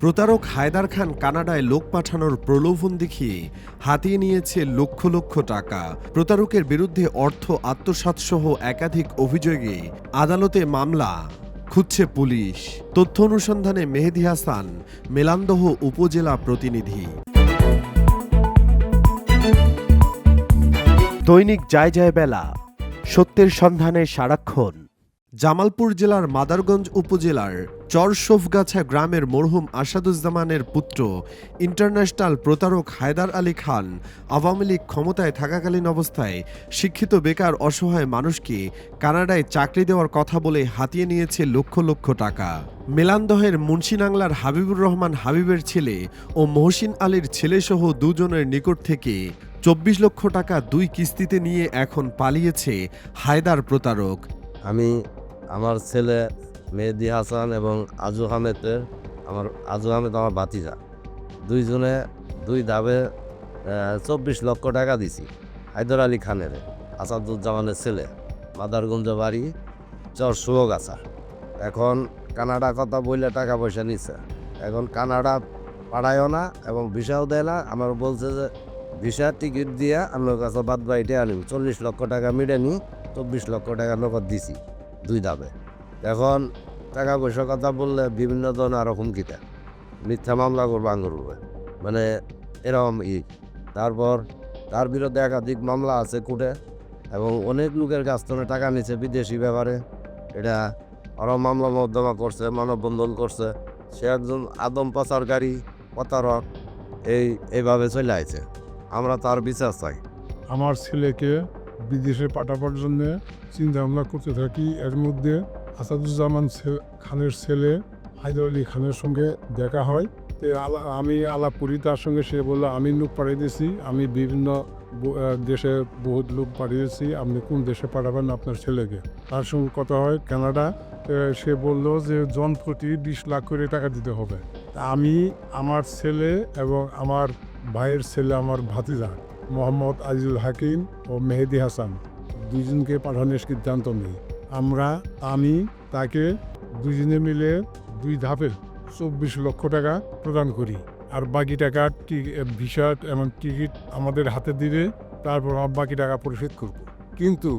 প্রতারক হায়দার খান কানাডায় লোক পাঠানোর প্রলোভন দেখিয়ে হাতিয়ে নিয়েছে লক্ষ লক্ষ টাকা। প্রতারকের বিরুদ্ধে অর্থ আত্মসাৎ সহ একাধিক অভিযোগে আদালতে মামলা, খুঁজছে পুলিশ। তথ্য অনুসন্ধানে মেহেদি হাসান, মেলান্দহ উপজেলা প্রতিনিধি। দৈনিক যায় যায় বেলা, সত্যের সন্ধানে সারাক্ষণ। জামালপুর জেলার মাদারগঞ্জ উপজেলার চরশোফগাছা গ্রামের মরহুম আসাদুজ্জামানের পুত্র, ইন্টারন্যাশনাল প্রতারক হায়দার আলী খান, আওয়ামী লীগ ক্ষমতায় থাকাকালীন অবস্থায় শিক্ষিত বেকার অসহায় মানুষকে কানাডায় চাকরি দেওয়ার কথা বলে হাতিয়ে নিয়েছে লক্ষ লক্ষ টাকা। মেলান্দহের মুন্সিনাংলার হাবিবুর রহমান হাবিবের ছেলে ও মহসিন আলীর ছেলেসহ দুজনের নিকট থেকে চব্বিশ লক্ষ টাকা দুই কিস্তিতে নিয়ে এখন পালিয়েছে হায়দার প্রতারক। আমি আমার ছেলে মেহেদি হাসান এবং আজু আহমেদের, আমার আজু আহমেদ আমার ভাতিজা। দুইজনে দুই ধাপে চব্বিশ লক্ষ টাকা দিছি হায়দর আলী খানের, আসাদুজ্জামানের ছেলে, মাদারগঞ্জ বাড়ি, চর সুয়োগাছা এখন কানাডা কথা বললে টাকা পয়সা নিচ্ছে এখন কানাডা পাঠায়ও না এবং ভিসাও দেয় না। আমার বলছে যে, ভিসা টিকিট দিয়ে আমার কাছে বাদ বাইটে আনি চল্লিশ লক্ষ টাকা মিটে নি, চব্বিশ লক্ষ টাকা নগদ দিছি। দুই ধাপে এখন টাকা পয়সার কথা বললে বিভিন্ন ধরনের আরও হুমকি দেয়। মিথ্যা মামলা করব আঙুর মানে এরকম ই। তারপর তার বিরুদ্ধে একাধিক মামলা আছে কোর্টে এবং অনেক লোকের কাছ থেকে টাকা নিচ্ছে বিদেশি ব্যাপারে। এটা আরও মামলা মোকদ্দমা করছে, মানববন্ধন করছে। সে একজন আদম পাচারকারী, প্রতারক। এই, এইভাবে চলে আছে আমরা তার বিচার চাই। আমার ছেলেকে বিদেশে পাঠাবার জন্য চিন্তা ভাবনা করতে থাকি। এর মধ্যে আসাদুজ্জামান খানের ছেলে হায়দর আলী খানের সঙ্গে দেখা হয়। আমি আলাপ করি তার সঙ্গে, সে বলল, আমি লোক পাঠিয়ে দিয়েছি আমি বিভিন্ন দেশে বহুত লোক পাঠিয়েছি, আপনি কোন দেশে পাঠাবেন আপনার ছেলেকে? তার সঙ্গে কথা হয় কানাডা। সে বলল যে, জন প্রতি বিশ লাখ করে টাকা দিতে হবে। আমি, আমার ছেলে এবং আমার ভাইয়ের ছেলে, আমার ভাতিজা মোহাম্মদ আজিজুল হাকিম ও মেহেদি হাসান। দুজনকে পাঠানোর সিদ্ধান্ত নিই। আমরা, আমি, তাকে দুজনে মিলে দুই ধাপে চব্বিশ লক্ষ টাকা প্রদান করি। আর বাকি টাকা ভিসা এবং টিকিট আমাদের হাতে দিবে, তারপর বাকি টাকা পরিশোধ করব। কিন্তু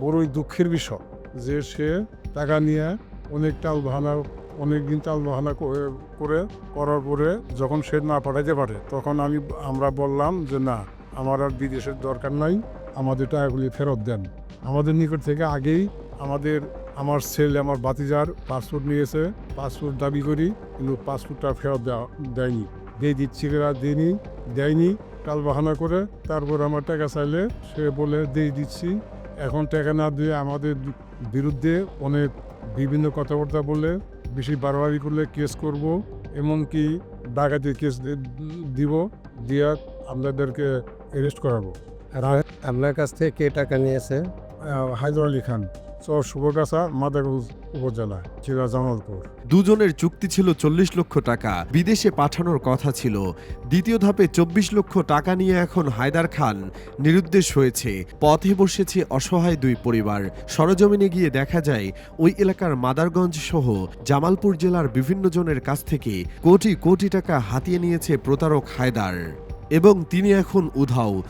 বড়ই দুঃখের বিষয় যে সে টাকা নিয়ে অনেক টাল বাহানা অনেক দিন টাল বাহানা করে, করার পরে যখন সে না পাঠাইতে পারে, তখন আমি, আমরা বললাম যে না আমার আর বিদেশের দরকার নাই, আমাদের টাকাগুলি ফেরত দেন। আমাদের নিকট থেকে আগেই আমাদের, আমার ছেলে, আমার বাতিজার পাসপোর্ট নিয়েছে, পাসপোর্ট দাবি করি, কিন্তু পাসপোর্টটা ফেরত দেয়নি। দিয়ে দিচ্ছি দেয়নি দেয়নি কাল বাহানা করে তারপর আমার টাকা চাইলে সে বলে, দিয়ে দিচ্ছি। এখন টাকা না দিয়ে আমাদের বিরুদ্ধে অনেক বিভিন্ন কথাবার্তা বলে, বেশি বাড়াবাড়ি করলে কেস করব, এমনকি ডাকাতির কেস দিব, দিয়ে আপনাদেরকে অ্যারেস্ট করাবো। আপনার কাছ থেকে কে টাকা নিয়েছে? হায়দর আলী খান। চর শুভকাছা মাদারগঞ্জ উপজেলা চিরা জামালপুর। দুজনের চুক্তি ছিল চল্লিশ লক্ষ টাকা। বিদেশে পাঠানোর কথা ছিল। দ্বিতীয় ধাপে চব্বিশ লক্ষ টাকা নিয়ে এখন হায়দার খান নিরুদ্দেশ হয়েছে। পথে বসেছে অসহায় দুই পরিবার। সরজমিনে গিয়ে দেখা যায় ওই এলাকার মাদারগঞ্জ সহ জামালপুর জেলার বিভিন্ন জনের কাছ থেকে কোটি কোটি টাকা হাতিয়ে নিয়েছে প্রতারক হায়দার। এবং তিনি এখন উধাও।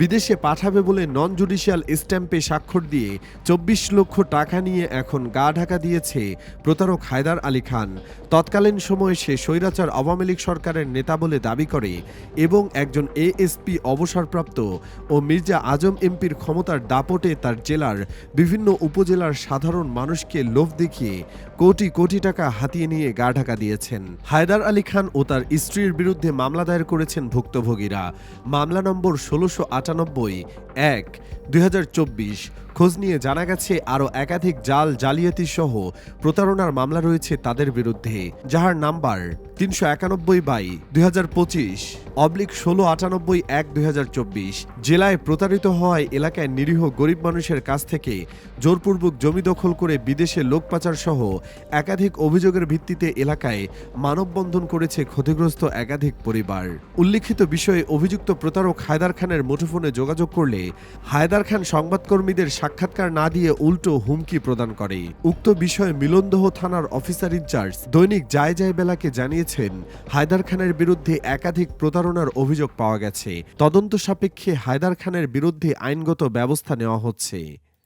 বিদেশে পাঠাবে বলে নন জুডিশিয়াল স্ট্যাম্পে স্বাক্ষর দিয়ে চব্বিশ লক্ষ টাকা নিয়ে এখন গা ঢাকা দিয়েছে প্রতারক হায়দার আলী খান। তৎকালীন সময়ে সে স্বৈরাচার আওয়ামী লীগ সরকারের নেতা বলে দাবি করে এবং একজন এএসপি অবসরপ্রাপ্ত ও মির্জা আজম এমপির ক্ষমতার দাপটে তার জেলার বিভিন্ন উপজেলার সাধারণ মানুষকে লোভ দেখিয়ে কোটি কোটি টাকা হাতিয়ে নিয়ে গা ঢাকা দিয়েছেন। হায়দার আলী খান ও তার স্ত্রীর বিরুদ্ধে মামলা দায়ের করেছেন ভুক্তভোগীরা। মামলা নম্বর ষোলোশো আটানব্বই এক দুই খোঁজ নিয়ে জানা গেছে আরও একাধিক জাল জালিয়াতি সহ প্রতারণার মামলা রয়েছে তাদের বিরুদ্ধে, যাহার নাম্বার তিনশো একানব্বই বাই দুই হাজার পঁচিশ, অবলিক ষোলো আটানব্বই এক দুই জেলায় প্রতারিত হওয়ায় এলাকায় নিরীহ গরিব মানুষের কাছ থেকে জোরপূর্বক জমি দখল করে বিদেশে লোক পাচার সহ একাধিক অভিযোগের ভিত্তিতে এলাকায় মানববন্ধন করেছে ক্ষতিগ্রস্ত একাধিক পরিবার। উল্লিখিত বিষয়ে অভিযুক্ত প্রতারক হায়দার খানের মুঠোফোনে যোগাযোগ করলে হায়দার খান সংবাদকর্মীদের সাক্ষাৎকার না দিয়ে উল্টো হুমকি প্রদান করে। উক্ত বিষয়ে মিলনদহ থানার অফিসার ইনচার্জ দৈনিক জায় যায় বেলাকে জানিয়েছেন হায়দার খানের বিরুদ্ধে একাধিক প্রতারণার অভিযোগ পাওয়া গেছে। তদন্ত সাপেক্ষে হায়দার খানের বিরুদ্ধে আইনগত ব্যবস্থা নেওয়া হচ্ছে।